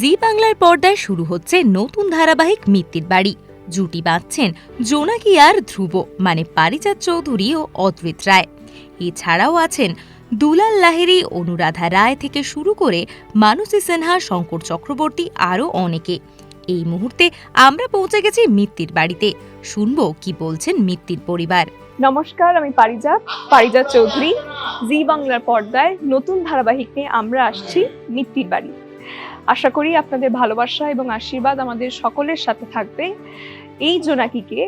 জি বাংলার পর্দায় শুরু হচ্ছে নতুন ধারাবাহিক মিত্তির বাড়ি। জুটি বাঁধছেন জোনাকি আর ধ্রুব মানে পারিজাত চৌধুরী ও অদ্রিত রায়। এছাড়াও আছেন দুলাল লাহেরি অনুরাধা রায় থেকে শুরু করে মানসী সিনহা, শঙ্কর চক্রবর্তী আরও অনেকে। এই মুহূর্তে আমরা পৌঁছে গেছি মিত্তির বাড়িতে। শুনব কি বলছেন মিত্তির পরিবার। নমস্কার, আমি পারিজাত পারিজাত চৌধুরী। জি বাংলার পর্দায় নতুন ধারাবাহিক নিয়ে আমরা আসছি মিত্তির বাড়ি। আশা করি আপনাদের ভালোবাসা এবং আশীর্বাদ আমাদের সকলের সাথে থাকবে। এই জোনাকিকে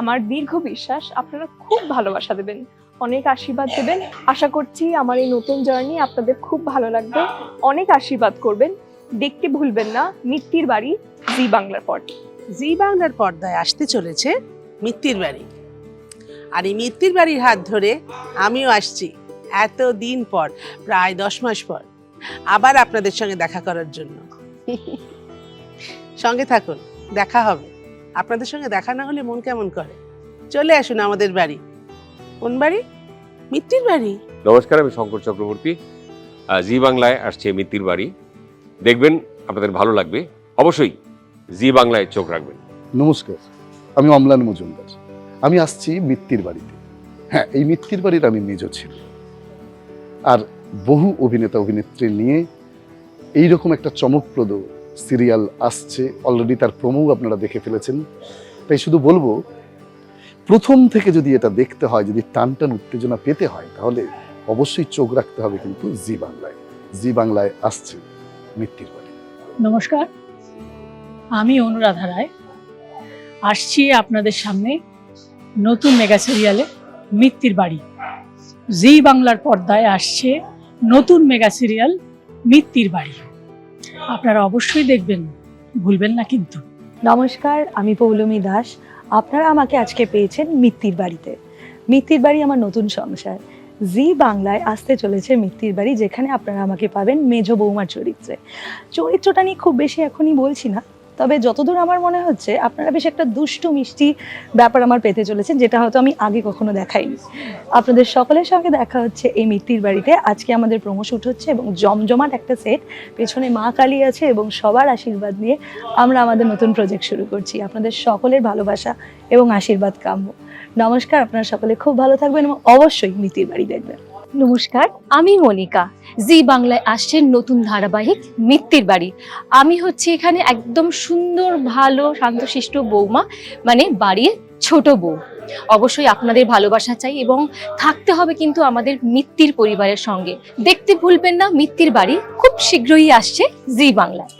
আমার দীর্ঘ বিশ্বাস আপনারা খুব ভালোবাসা দেবেন, অনেক আশীর্বাদ দেবেন। আশা করছি আমার এই নতুন জার্নি আপনাদের খুব ভালো লাগবে, অনেক আশীর্বাদ করবেন। দেখতে ভুলবেন না, মিত্তির বাড়ি, জি বাংলার পর্দা জি বাংলার পর্দায় আসতে চলেছে মিত্তির বাড়ি। আর এই মিত্তির বাড়ির হাত ধরে আমিও আসছি এত দিন পর, প্রায় দশ মাস পর। আবার আপনাদের সঙ্গে দেখা করার জন্য। সঙ্গে থাকুন দেখা হবে। আপনাদের সঙ্গে দেখা না হলে মন কেমন করে? চলে আসুন আমাদের বাড়ি। কোন বাড়ি? মিত্তির বাড়ি। নমস্কার আমি শঙ্কর চক্রবর্তী। জি বাংলায় আসছে মিত্তির বাড়ি। দেখবেন আপনাদের ভালো লাগবে। অবশ্যই জি বাংলায় চোখ রাখবেন। নমস্কার আমি অম্লান মজুমদার। আমি আসছি মিত্তির বাড়িতে। হ্যাঁ এই মিত্তির বাড়ির আমি মেজ ছিল। আর বহু অভিনেতা, অভিনেত্রী নিয়ে এইরকম একটা চমকপ্রদ সিরিয়াল আসছে। অলরেডি তার প্রমো আপনারা দেখে ফেলেছেন। তাই শুধু বলব, প্রথম থেকে যদি এটা দেখতে হয়, যদি টান টান উত্তেজনা পেতে হয়, তাহলে অবশ্যই চোখ রাখতে হবে কিন্তু জি বাংলায়। জি বাংলায় আসছে মিত্তির বাড়ি। নমস্কার, আমি অনুরাধা রায়। আসছি আপনাদের সামনে নতুন মেগা সিরিয়ালে মিত্তির বাড়ি। জি বাংলার পর্দায় আসছে নতুন মেগা সিরিয়াল মিত্তির বাড়ি। আপনারা অবশ্যই দেখবেন, ভুলবেন না কিন্তু। নমস্কার, আমি পৌলমী দাস। আপনারা আমাকে আজকে পেয়েছেন মিত্তির বাড়িতে। মিত্তির বাড়ি আমার নতুন সংসার। জি বাংলায় আসতে চলেছে মিত্তির বাড়ি, যেখানে আপনারা আমাকে পাবেন মেজ বৌমার চরিত্রে। চরিত্রটা নিয়ে খুব বেশি এখনই বলছি না তবে যতদূর আমার মনে হচ্ছে, আপনারা বেশ একটা দুষ্টু, মিষ্টি ব্যাপার আমার পেতে চলেছেন, যেটা হয়তো আমি আগে কখনো দেখাইনি। আপনাদের সকলের সঙ্গে দেখা হচ্ছে এই মিত্তির বাড়িতে। আজকে আমাদের প্রোমো শুট হচ্ছে এবং জমজমাট একটা সেট পেছনে মা কালী আছে এবং সবার আশীর্বাদ নিয়ে আমরা আমাদের নতুন প্রজেক্ট শুরু করছি। আপনাদের সকলের ভালোবাসা এবং আশীর্বাদ কাম্য। নমস্কার, আপনারা সকলে খুব ভালো থাকবেন এবং অবশ্যই মিতির বাড়ি দেখবেন। নমস্কার, আমি মনিকা। জি বাংলায় আসছে নতুন ধারাবাহিক মিত্তির বাড়ি। আমি হচ্ছে এখানে একদম সুন্দর, ভালো, শান্তশিষ্ট বৌমা মানে বাড়ির ছোট বউ। অবশ্যই আপনাদের ভালোবাসা চাই এবং থাকতে হবে কিন্তু আমাদের মিত্তির পরিবারের সঙ্গে। দেখতে ভুলবেন না, মিত্তির বাড়ি খুব শীঘ্রই আসছে জি বাংলায়।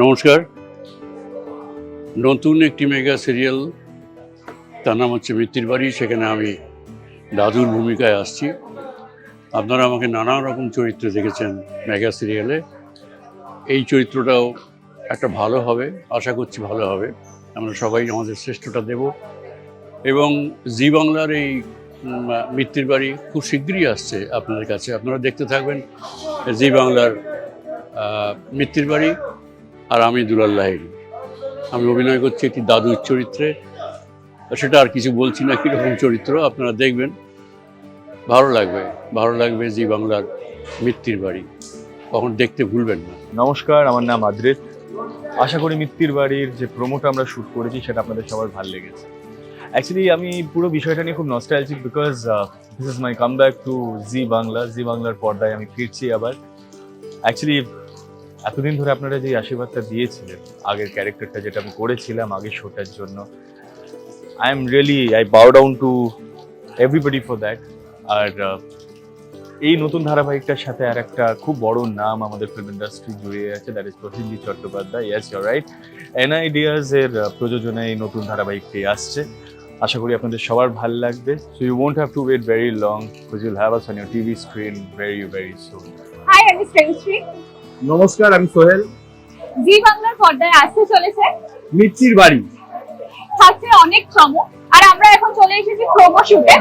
নমস্কার। নতুন একটি মেগা সিরিয়াল, তার নাম হচ্ছে মৃত্যুর বাড়ি, সেখানে আমি দাদুর ভূমিকায় আসছি। আপনারা আমাকে নানা রকম চরিত্রে দেখেছেন মেগা সিরিয়ালে এই চরিত্রটাও একটা ভালো হবে আশা করছি ভালো হবে। আমরা সবাই আমাদের শ্রেষ্ঠটা দেব। এবং জি বাংলার এই উম, মৃত্যুর বাড়ি খুব শীঘ্রই আসছে আপনাদের কাছে। আপনারা দেখতে থাকবেন জি বাংলার আহ, মৃত্যুর বাড়ি আর আমি দুলাল লাহিড়ী। আমি অভিনয় করছি একটি দাদুর চরিত্রে। সেটা আর কিছু বলছি না কীরকম চরিত্র আপনারা দেখবেন। ভালো লাগবে ভালো লাগবে জি বাংলার মৃত্যুর বাড়ি। কখন দেখতে ভুলবেন না। নমস্কার, আমার নাম আদ্রিত আশা করি মিত্তির বাড়ির যে প্রোমোটা আমরা শ্যুট করেছি, সেটা আপনাদের সবার ভালো লেগেছে। অ্যাকচুয়ালি আমি পুরো বিষয়টা নিয়ে খুব nostalgic because this is my comeback to Zee Bangla Zee বাংলার পর্দায় আমি ফিরছি আবার। অ্যাকচুয়ালি এতদিন ধরে আপনারা যে আশীর্বাদটা দিয়েছিলেন, আগের ক্যারেক্টারটা যেটা আমি করেছিলাম, আগের শোটার জন্য I am really I bow down to everybody for that আর এই নতুন ধারাবাহিকটার সাথে আর একটা খুব বড় নাম আমাদের ফিল্ম ইন্ডাস্ট্রি জুড়ে আছে that is Prosenjit Chattopadhyay yes you're right এনআইডিয়াস এর প্রযোজনায় এই নতুন ধারাবাহিকটি আসছে। আশা করি আপনাদের সবার ভালো লাগবে। So you won't have to wait very long because you'll have us on your TV screen very very soon hi আমি শ্রেয়শ্রী নমস্কার আমি সোহেল। জি বাংলার পর্দায় আসতে চলেছে। মিত্তির বাড়ি। থাকছে অনেক চমক আর আমরা এখন চলে এসেছি প্রোমো শুটে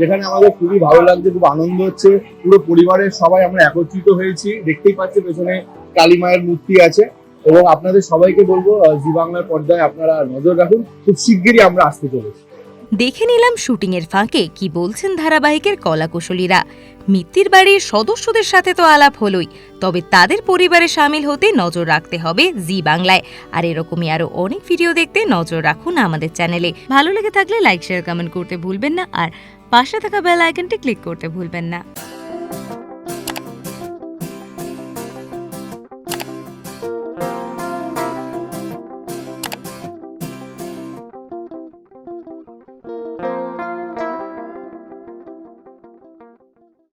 যেখানে আমাদের খুবই ভালো লাগছে, খুব আনন্দ হচ্ছে, পুরো পরিবারের সবাই আমরা একত্রিত হয়েছি, দেখতেই পাচ্ছি পেছনে কালী মায়ের মূর্তি আছে, এবং আপনাদের সবাইকে বলব জি বাংলার পর্দায় আপনারা নজর রাখুন, খুব শিগগিরই আমরা আসতে চলেছি। দেখে নিলাম শুটিংয়ের ফাঁকে কি বলছেন ধারাবাহিকের কলাকুশলীরা। মিত্তির বাড়ির সদস্যদের সাথে তো আলাপ হলোই, তবে তাদের পরিবারে সামিল হতে নজর রাখতে হবে জি বাংলায়। আর এরকমই আরও অনেক ভিডিও দেখতে নজর রাখুন আমাদের চ্যানেলে। ভালো লেগে থাকলে লাইক, শেয়ার, কমেন্ট করতে ভুলবেন না। আর পাশে থাকা বেল আইকনটি ক্লিক করতে ভুলবেন না।